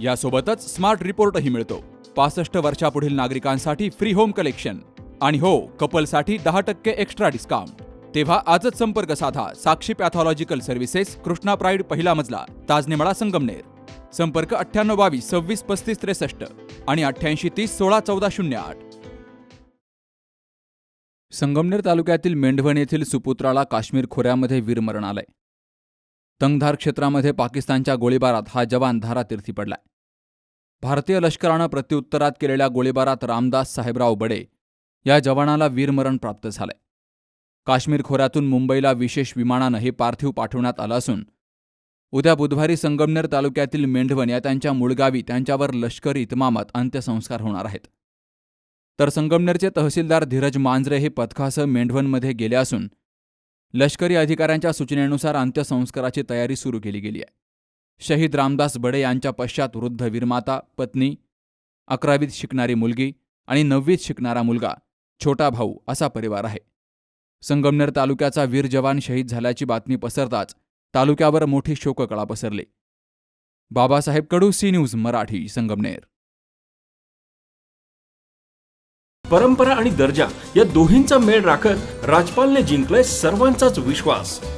यासोबतच स्मार्ट रिपोर्टही मिळतो. पासष्ट वर्षापुढील नागरिकांसाठी फ्री होम कलेक्शन आणि हो कपलसाठी दहा टक्के एक्स्ट्रा डिस्काउंट तेव्हा आजच संपर्क साधा Sakshi pathological services Krishna pride पहिला मजला ताजनेमळा संगमनेर. संपर्क अठ्ठ्याण्णव बावीस सव्वीस पस्तीस त्रेसष्ट आणि अठ्ठ्याऐंशी तीस सोळा चौदा शून्य आठ. संगमनेर तालुक्यातील मेंढवण येथील सुपुत्राला काश्मीर खोऱ्यामध्ये वीरमरण आलंय. तंगधार क्षेत्रामध्ये पाकिस्तानच्या गोळीबारात हा जवान धारातीर्थी पडलाय. भारतीय लष्करानं प्रत्युत्तरात केलेल्या गोळीबारात रामदास साहेबराव बडे या जवानाला वीरमरण प्राप्त झालंय. काश्मीर खोऱ्यातून मुंबईला विशेष विमानानं हे पार्थिव पाठवण्यात आलं असून उद्या बुधवारी संगमनेर तालुक्यातील मेंढवण या त्यांच्या मूळगावी त्यांच्यावर लष्करी इतमामात अंत्यसंस्कार होणार आहेत. तर संगमनेरचे तहसीलदार धीरज मांजरे हे पथकासह मेंढवणमध्ये गेले असून लष्करी अधिकाऱ्यांच्या सूचनेनुसार अंत्यसंस्काराची तयारी सुरू केली गेली आहे. शहीद रामदास बडे यांच्या पश्चात वृद्ध वीरमाता पत्नी अकरावीत शिकणारी मुलगी आणि नववीत शिकणारा मुलगा छोटा भाऊ असा परिवार आहे. संगमनेर तालुक्याचा वीर जवान शहीद झाल्याची बातमी पसरताच तालुक्यावर मोठी शोककळा पसरली. Babasaheb Kadu C news Marathi Sangamner. परंपरा आणि दर्जा या दोन्हींचा मेळ राखत राजपालने जिंकलाय सर्वांचाच विश्वास.